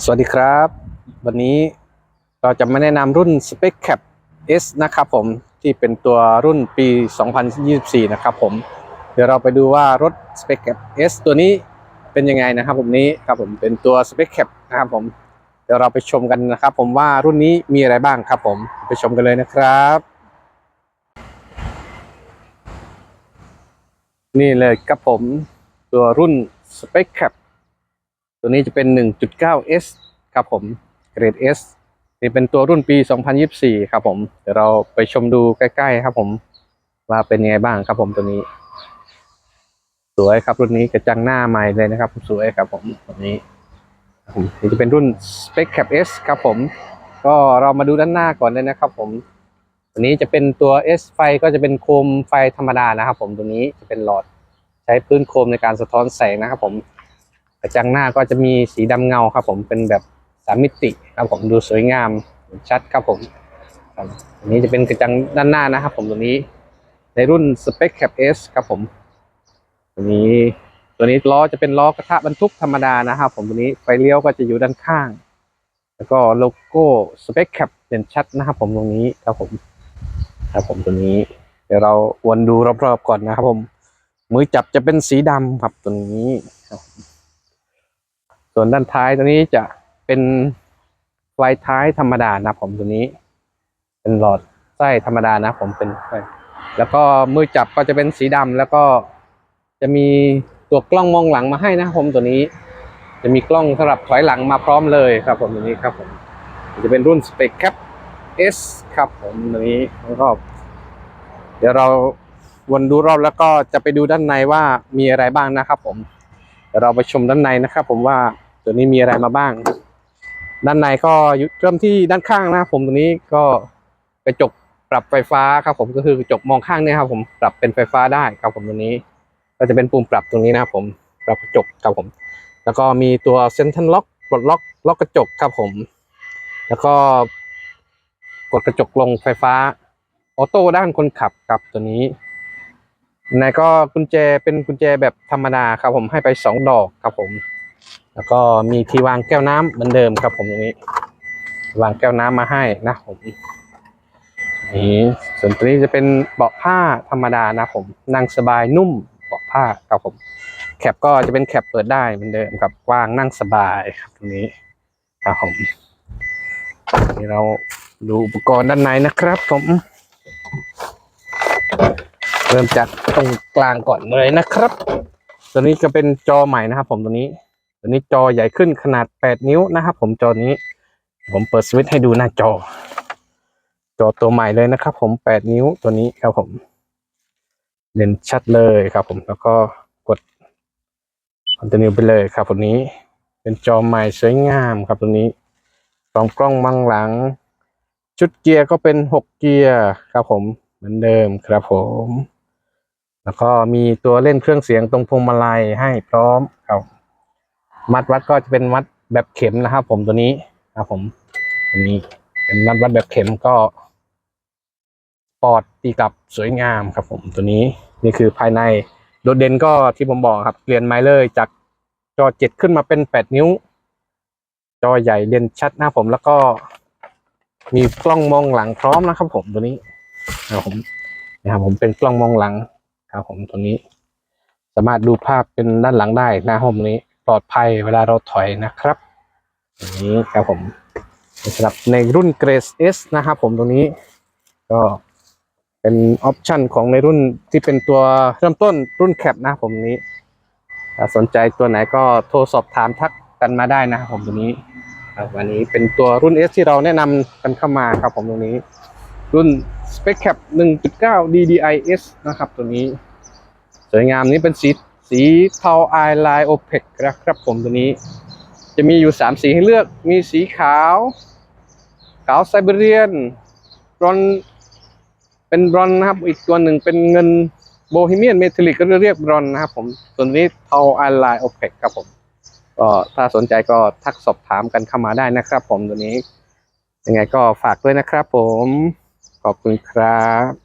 สวัสดีครับ วันนี้เราจะมาแนะนำรุ่น Spec Cap S นะครับผมที่เป็นตัวรุ่นปี 2024 นะครับผม เดี๋ยวเราไปดูว่ารถ Spec Cap S ตัวนี้เป็นยังไงนะครับผมนี้ครับผมเป็นตัว Spec Cap นะครับผม เดี๋ยวเราไปชมกันนะครับผมว่ารุ่นนี้มีอะไรบ้างครับผมไปชมกันเลยนะครับนี่เลยครับผมตัวรุ่น Spec Cap ตัวนี้จะเป็น 1.9S ครับผมเกรด S นี่เป็นตัวรุ่นปี 2024 ครับผม เดี๋ยวเราไปชมดูใกล้ๆครับผมว่าเป็นยังไงบ้างครับผมตัวนี้ สวยครับรุ่นนี้กระจังหน้าใหม่เลยนะครับ สวยครับผมตัวนี้นี่จะเป็นรุ่น Spec Cap S ครับผม ก็เรามาดูด้านหน้าก่อนเลยนะครับผมตัวนี้จะเป็นตัว S ไฟก็จะเป็นโคมไฟธรรมดานะครับผมตัวนี้จะเป็นหลอดใช้พื้นโคมในการสะท้อนแสงนะครับผม กระจังหน้าก็จะมีสีดำเงาครับ ผมเป็นแบบสามมิติครับผมดูสวยงามชัดครับผมครับอันนี้จะเป็นกระจังด้านหน้านะครับผมตัวนี้ ในรุ่น Spec Cap S ครับผมตัวนี้ตัวนี้ล้อจะเป็นล้อกระทะบรรทุกธรรมดานะครับผมตัวนี้ไฟเลี้ยวก็จะอยู่ด้านข้าง แล้วก็โลโก้ Spec Cap เด่นชัดนะครับผมตรงนี้ครับผมครับผมตัวนี้ เดี๋ยวเราวนดูรอบๆก่อนนะครับผม มือจับจะเป็นสีดำครับตัวนี้ครับ ส่วนด้านท้ายตัวนี้จะเป็นไฟท้ายธรรมดานะผมตัวนี้ เป็นหลอดไส้ธรรมดานะผมเป็นแล้วก็มือจับก็จะเป็นสีดำแล้วก็จะมีตัวกล้องมองหลังมาให้นะผมตัวนี้ จะมีกล้องสำหรับถอยหลังมาพร้อมเลยครับ ผมตัวนี้ครับผมจะเป็นรุ่น Spec Cap S ครับผมตัวนี้แล้วก็เดี๋ยวเราวนดูรอบแล้วก็จะไปดูด้านในว่ามีอะไรบ้างนะครับ ผมเดี๋ยวเราไปชมด้านในนะครับ ผมว่า ตัวนี้มีอะไรมาบ้าง ด้านในก็เริ่มที่ด้านข้างนะครับผมตัวนี้ก็กระจกปรับไฟฟ้าครับผมก็คือกระจกมองข้างเนี่ยครับผมปรับเป็นไฟฟ้าได้ครับผมตัวนี้ ก็จะเป็นปุ่มปรับตรงนี้นะครับผมปรับกระจกครับผม แล้วก็มีตัวเซนทันล็อกปลดล็อกล็อกกระจกครับผม แล้วก็กดกระจกลงไฟฟ้าออโต้ด้านคนขับครับตัวนี้ในก็กุญแจเป็นกุญแจแบบธรรมดาครับผมให้ไปสองดอกครับผม แล้วก็มีที่วางแก้วน้ำเหมือนเดิมครับ ผมตรงนี้ วางแก้วน้ำมาให้นะผมนี่ส่วนตัวนี้จะเป็นเบาะผ้าธรรมดานะผมนั่งสบายนุ่มเบาะผ้าครับผม แคปก็จะเป็นแคปเปิดได้เหมือนเดิมครับกว้างนั่งสบายครับตรงนี้ครับผมนี่เราดูอุปกรณ์ด้านในนะครับ ผม เริ่มจากตรงกลางก่อนเลยนะครับ ตัวนี้ก็เป็นจอใหม่นะครับ ผมตัวนี้ ตัวนี้จอใหญ่ขึ้นขนาด 8 นิ้วนะครับ ผมจอนี้ ผมเปิดสวิตช์ให้ดูหน้าจอ จอตัวใหม่เลยนะครับ ผม 8 นิ้วตัวนี้ครับผมเด่นชัดเลยครับ ผมแล้วก็กดคอนติเนียไปเลยครับตัวนี้ เป็นจอใหม่สวยงามครับตัวนี้พร้อมกล้องมังหลัง ชุดเกียร์ก็เป็น 6 เกียร์ครับผมเหมือนเดิมครับผม แล้วก็มีตัวเล่นเครื่องเสียงตรงพวงมาลัยให้พร้อมครับ มัดวัดก็จะเป็นวัดแบบเข็มนะครับ ผมตัวนี้ครับผมตัวนี้เป็นมัดวัดแบบเข็มก็ปอดตีกลับสวยงามครับ ผมตัวนี้นี่คือภายในโดดเด่นก็ที่ผมบอกครับเปลี่ยนไมล์เลยจากจอเจ็ดขึ้นมาเป็นแปดนิ้ว จอใหญ่เด่นชัดนะครับผมแล้วก็มีกล้องมองหลังพร้อมนะครับ ผมตัวนี้นะครับผมนะครับผมเป็นกล้องมองหลังครับผมตัวนี้ สามารถดูภาพเป็นด้านหลังได้นะครับผมนี้ ปลอดภัยเวลาเราถอยนะครับอย่างนี้ครับผมสำหรับในรุ่นเกรส S นะครับผมตรงนี้ก็เป็นออปชันของในรุ่นที่เป็นตัวเริ่มต้นรุ่นแคปนะผมนี้ถ้าสนใจตัวไหนก็โทรสอบถามทักกันมาได้นะครับผมตัวนี้ครับวันนี้เป็นตัวรุ่น S ที่เราแนะนำกันเข้ามาครับผมตรงนี้ รุ่น Spec Cap 1.9 DDIS นะครับตัวนี้ สวยงามนี้เป็นสี สีเทาไอไลน์โอเพกนะครับผมตัวนี้ จะมีอยู่ 3 สีให้เลือก มีสีขาว ขาวไซเบเรียนบรอนเป็นบรอนนะครับ อีกตัวหนึ่งเป็นเงินโบฮีเมียนเมทัลลิกก็เรียกบรอนนะครับผมส่วนนี้เทาไอไลน์โอเพกครับผม ก็ถ้าสนใจก็ทักสอบถามกันเข้ามาได้นะครับผมตัวนี้ ยังไงก็ฝากด้วยนะครับผม ขอบคุณครับ